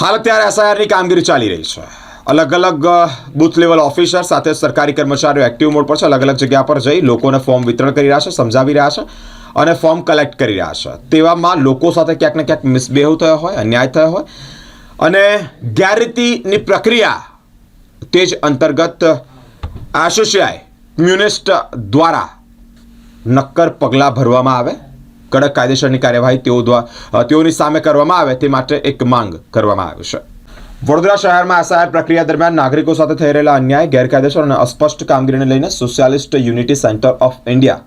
હાલ અત્યારે એસઆઈઆરની કામગીરી ચાલી રહી છે. અલગ અલગ બુથ લેવલ ઓફિસર સાથે સરકારી કર્મચારીઓ એક્ટિવ મોડ પર છે. અલગ અલગ જગ્યા પર જઈ લોકોને ફોર્મ વિતરણ કરી રહ્યા છે, સમજાવી રહ્યા છે અને ફોર્મ કલેક્ટ કરી રહ્યા છે. તેવામાં લોકો સાથે ક્યાંક ને ક્યાંક મિસબિહેવ થયો હોય, અન્યાય થયો હોય અને ગેરરીતિની પ્રક્રિયા તે જ અંતર્ગત એસોસિયાઈ મ્યુનિસ્ટ દ્વારા નક્કર પગલાં ભરવામાં આવે. કડક કાયદેસરની કાર્યવાહી તેઓ દ્વારા તેઓની સામે કરવામાં આવે તે માટે એક માંગ કરવામાં આવી છે. વડોદરા શહેરમાં એસઆઈઆર પ્રક્રિયા દરમિયાન નાગરિકો સાથે થઈ રહેલા અન્યાય, ગેરકાયદેસર અને અસ્પષ્ટ કામગીરીને લઈને socialist unity centre of India,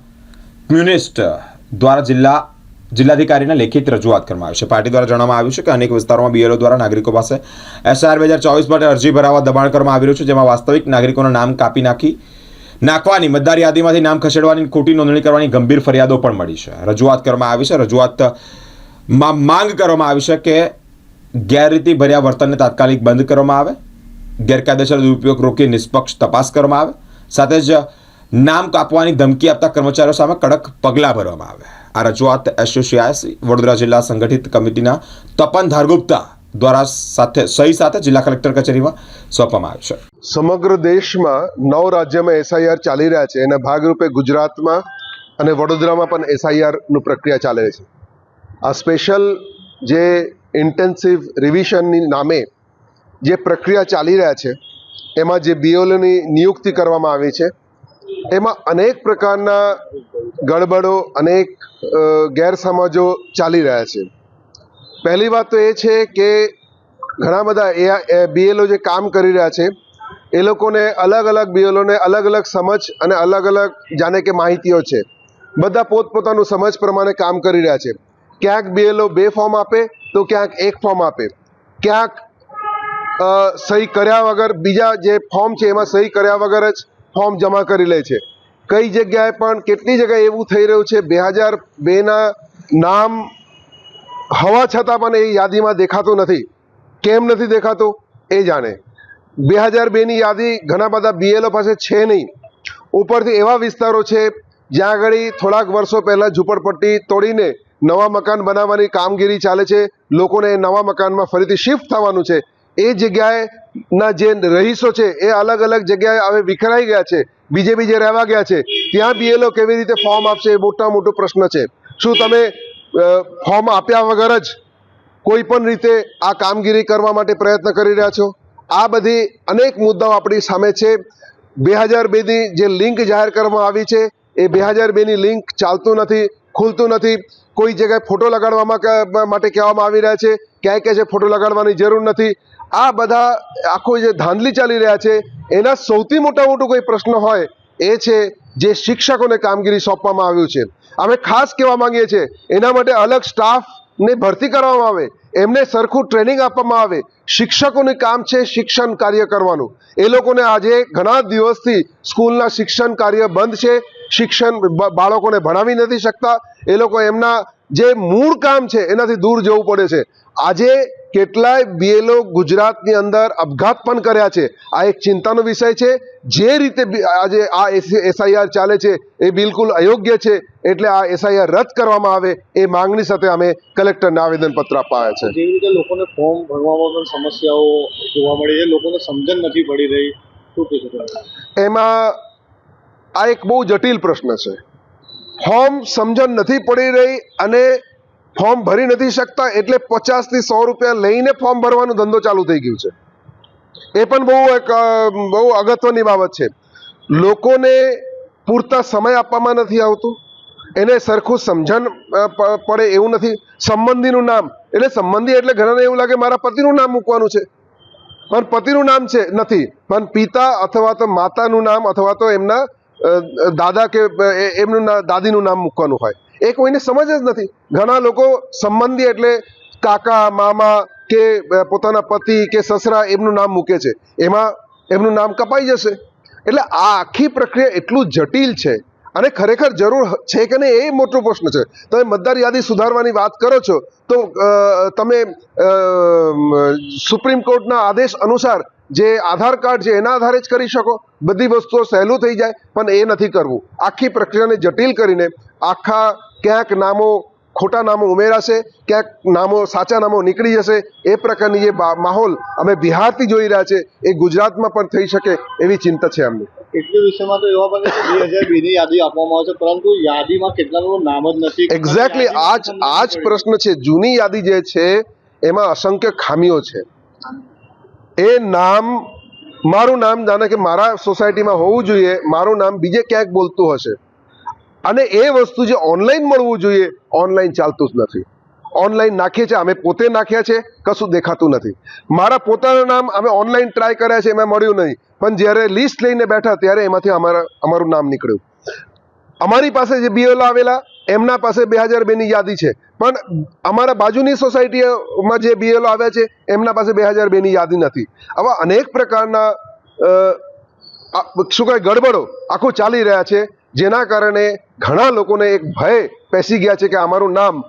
communist દ્વારા જિલ્લા, જિલ્લાધિકારીને લેખિત રજૂઆત કરવામાં આવી છે. પાર્ટી દ્વારા જણાવવામાં આવ્યું છે કે અનેક વિસ્તારોમાં બીએલઓ દ્વારા નાગરિકો પાસે એસઆર બે હજાર ચોવીસ માટે અરજી ભરાવવા દબાણ કરવામાં આવી રહ્યું છે, જેમાં વાસ્તવિક નાગરિકોના નામ કાપી નાખી નાખવાની, મતદાર યાદીમાંથી નામ ખસેડવાની ખોટી નોંધણી કરવાની ગંભીર ફરિયાદો પણ મળી છે. રજૂઆત કરવામાં આવી છે. રજૂઆતમાં માંગ કરવામાં આવી છે કે ગેરરીતિ ભર્યા વર્તનને તાત્કાલિક બંધ કરવામાં આવે, ગેરકાયદેસર દુરુપયોગ રોકી નિષ્પક્ષ તપાસ કરવામાં આવે, સાથે જ નામ કાપવાની ધમકી આપતા કર્મચારીઓ સામે કડક પગલાં ભરવામાં આવે. આ રજૂઆત એસોસિયાસી વડોદરા જિલ્લા સંગઠિત કમિટીના તપન ધારગુપ્તા દ્વારા સાથે, સહી સાથે જિલ્લા કલેક્ટર કચેરીમાં સોંપવામાં આવ્યું છે. સમગ્ર દેશમાં નવ રાજ્યમાં એસઆઈઆર ચાલી રહ્યા છે. એના ભાગરૂપે ગુજરાતમાં અને વડોદરામાં પણ એસઆઈઆરનું પ્રક્રિયા ચાલે છે. આ સ્પેશિયલ જે ઇન્ટેન્સિવ રિવિઝનની નામે જે પ્રક્રિયા ચાલી રહ્યા છે, એમાં જે બીઓલની નિયુક્તિ કરવામાં આવી છે, એમાં અનેક પ્રકારના ગડબડો, અનેક ગેરસમજો ચાલી રહ્યા છે. પહેલી વાત તો એ છે કે ઘણા બધા એ બીએલઓ જે કામ કરી રહ્યા છે, એ લોકોને અલગ અલગ બીએલઓને અલગ અલગ સમજ અને અલગ અલગ જાણે કે માહિતીઓ છે. બધા પોતપોતાનું સમજ પ્રમાણે કામ કરી રહ્યા છે. ક્યાંક બીએલઓ બે ફોર્મ આપે તો ક્યાંક એક ફોર્મ આપે. ક્યાંક સહી કર્યા વગર બીજા જે ફોર્મ છે એમાં સહી કર્યા વગર જ ફોર્મ જમા કરી લે છે. કઈ જગ્યાએ પણ કેટલી જગ્યાએ એવું થઈ રહ્યું છે, બે હજાર બેના નામ હવા છતાં પણ એ યાદીમાં દેખાતું નથી. કેમ નથી દેખાતું? એ જાણે. બે હજાર બેની યાદી ઘણા બધા બીએલઓ પાસે છે નહીં. ઉપરથી એવા વિસ્તારો છે જ્યાં આગળ થોડાક વર્ષો પહેલાં ઝૂંપડપટ્ટી તોડીને નવા મકાન બનાવવાની કામગીરી ચાલે છે. લોકોને નવા મકાનમાં ફરીથી શિફ્ટ થવાનું છે. એ જગ્યાએ ના જે રહીશો છે એ અલગ અલગ જગ્યાએ હવે વિખરાઈ ગયા છે. બીજે બીજે રહેવા ગયા છે. ત્યાં બીએલઓ કેવી રીતે ફોર્મ આપશે એ મોટા મોટો પ્રશ્ન છે. શું તમે ફોર્મ આપ્યા વગર જ કોઈ પણ રીતે આ કામગીરી કરવા માટે પ્રયત્ન કરી રહ્યા છો. આ બધી અનેક મુદ્દાઓ આપણી સામે છે. બે હજાર બેની જે લિંક જાહેર કરવામાં આવી છે, એ બે હજાર બેની લિંક ચાલતું નથી, ખુલતું નથી. કોઈ જગ્યાએ ફોટો લગાડવામાં માટે કહેવામાં આવી રહ્યા છે. ક્યાંય કહે છે ફોટો લગાડવાની જરૂર નથી. આ બધા આખો જે ધાંધલી ચાલી રહ્યા છે, એના સૌથી મોટા મોટો કોઈ પ્રશ્ન હોય એ છે જે શિક્ષકોને કામગીરી સોંપવામાં આવ્યું છે. અમે ખાસ કહેવા માંગીએ છીએ, એના માટે અલગ સ્ટાફને ભરતી કરવામાં આવે, એમને સરખું ટ્રેનિંગ આપવામાં આવે. શિક્ષકોનું કામ છે શિક્ષણ કાર્ય કરવાનું. એ લોકોને આજે ઘણા દિવસથી સ્કૂલના શિક્ષણ કાર્ય બંધ છે, શિક્ષણ બાળકોને ભણાવી નથી શકતા. એ લોકો એમના જે મૂળ કામ છે, એનાથી દૂર જવું પડે છે. આજે કેટલાય બીએલઓ ગુજરાતની અંદર આપઘાત પણ કર્યા છે. આ એક ચિંતાનો વિષય છે. જે રીતે આજે આ એસઆઈઆર ચાલે છે એ બિલકુલ અયોગ્ય છે એટલે આ એસઆઈઆર રદ કરવામાં આવે એ માંગણી સાથે અમે કલેક્ટરને આવેદનપત્ર અપાયા છે. જેવી રીતે લોકોને ફોર્મ ભરવામાં પણ સમસ્યાઓ જોવા મળી છે લોકોને સમજણ નથી પડી રહી એમાં આ એક બહુ જટિલ પ્રશ્ન છે. ફોર્મ સમજણ નથી પડી રહી અને ફોર્મ ભરી નથી શકતા એટલે પચાસથી સો રૂપિયા લઈને ફોર્મ ભરવાનો ધંધો ચાલુ થઈ ગયું છે. એ પણ બહુ એક બહુ અગત્યની બાબત છે. લોકોને પૂરતા સમય આપવામાં નથી આવતું. એને સરખું સમજણ પડે એવું નથી. સંબંધીનું નામ, એટલે સંબંધી એટલે ઘણાને એવું લાગે મારા પતિનું નામ મૂકવાનું છે. પણ પતિનું નામ છે, નથી. પણ પિતા અથવા તો માતાનું નામ અથવા તો એમના દાદા કે એમનું દાદીનું નામ મૂકવાનું હોય. એ કોઈને સમજ જ નથી. ઘણા લોકો સંબંધી એટલે કાકા, મામા કે પોતાના પતિ કે સસરા એમનું નામ મૂકે છે. એમાં એમનું નામ કપાઈ જશે. એટલે આ આખી પ્રક્રિયા એટલું જટિલ છે અને ખરેખર જરૂર છે કે નહીં એ મોટો પ્રશ્ન છે. તમે મતદાર યાદી સુધારવાની વાત કરો છો, તો તમે સુપ્રીમ કોર્ટના આદેશ અનુસાર જે આધાર કાર્ડ છે એના આધારે જ કરી શકો. બધી વસ્તુઓ સહેલું થઈ જાય, પણ એ નથી કરવું. આખી પ્રક્રિયાને જટિલ કરીને આખા ક્યાંક નામો ખોટા નામો ઉમેરાશે ક્યાંક નામો સાચા નામો નીકળી જશે એ પ્રકારની જે માહોલ અમે બિહારથી જોઈ રહ્યા છે એ ગુજરાતમાં પણ થઈ શકે એવી ચિંતા છે અમને. એટલી વિષયમાં તો એવા બને છે બે હજારની યાદી આપવામાં આવે છે પરંતુ યાદીમાં કેટલાનું નામ જ નથી. એક્ઝેક્ટલી આ જ આ જ પ્રશ્ન છે જૂની યાદી જે છે એમાં અસંખ્ય ખામીઓ છે. એ નામ મારું નામ જાણે કે મારા સોસાયટીમાં હોવું જોઈએ મારું નામ બીજે ક્યાંક બોલતું હશે. અને એ વસ્તુ જે ઓનલાઈન મળવું જોઈએ ઓનલાઈન ચાલતું જ નથી. ઓનલાઈન નાખીએ છીએ, અમે પોતે નાખ્યા છે, કશું દેખાતું નથી. મારા પોતાનું નામ અમે ઓનલાઈન ટ્રાય કર્યા છે, એમાં મળ્યું નહીં. પણ જ્યારે લિસ્ટ લઈને બેઠા, ત્યારે એમાંથી અમારા, અમારું નામ નીકળ્યું. અમારી પાસે જે બીએલ આવેલા, એમના પાસે બે હજાર બેની યાદી છે. પણ અમારા બાજુની સોસાયટીમાં જે બીએલ આવ્યા છે, એમના પાસે બે હજાર બેની યાદી નથી. આવા અનેક પ્રકારના શું કહે ગડબડો આખું ચાલી રહ્યા છે. જેના કારણે ઘણા લોકોને એક ભય પેસી ગયા છે કે અમારું નામ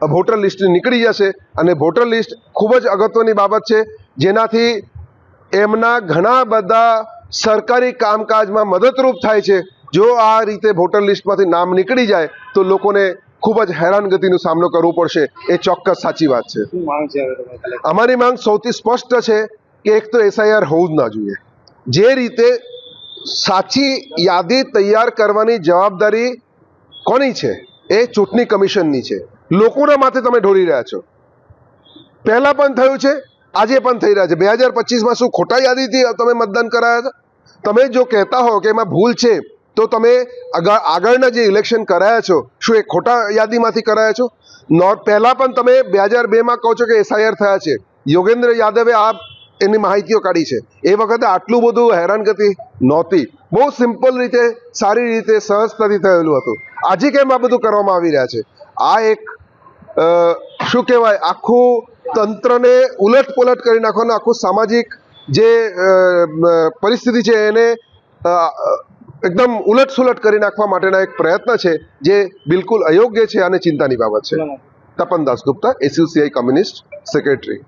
વોટર લિસ્ટ નીકળી જશે. અને વોટર લિસ્ટ ખૂબ જ અગત્યની બાબત છે. જેનાથી એમના ઘણા બધા સરકારી કામકાજમાં મદદરૂપ થાય છે. જો આ રીતે વોટર લિસ્ટમાંથી નામ નીકળી જાય તો લોકોને ખૂબ જ હેરાનગતિનો સામનો કરવો પડશે. એ ચોક્કસ સાચી વાત છે. અમારી માંગ સૌથી સ્પષ્ટ છે કે એક તો એસઆઈઆર હોવું જ ના જોઈએ. જે રીતે સાચી યાદી તૈયાર કરવાની જવાબદારી કોની છે? એ ચૂંટણી કમિશનની છે. લોકોના માથે તમે ઢોળી રહ્યા છો. પહેલા પણ થયું છે, આજે પણ થઈ રહ્યા છે. બે હજાર પચીસમાં શું ખોટા યાદીથી તમે મતદાન કરાયા હતા? તમે જો કહેતા હો કે એમાં ભૂલ છે, તો તમે આગળ, આગળના જે ઇલેક્શન કરાયા છો, શું એ ખોટા યાદીમાંથી કરાયા છો? નો પહેલાં પણ તમે બે હજાર બેમાં કહો છો કે એસઆઈઆર થયા છે. યોગેન્દ્ર યાદવે આ એની માહિતીઓ કાઢી છે. એ વખતે આટલું બધું હેરાનગતિ નહોતી. બહુ સિમ્પલ રીતે સારી રીતે સહજતાથી થયેલું હતું. આજે કેમ આ બધું કરવામાં આવી રહ્યા છે? આ એક શું કહેવાય આખું તંત્રને ઉલટ પુલટ કરી નાખવાનું આખું સામાજિક જે પરિસ્થિતિ છે એને એકદમ ઉલટ સુલટ કરી નાખવા માટેના એક પ્રયત્ન છે જે બિલકુલ અયોગ્ય છે અને ચિંતાની બાબત છે. Tapandas Gupta SUCI communist secretary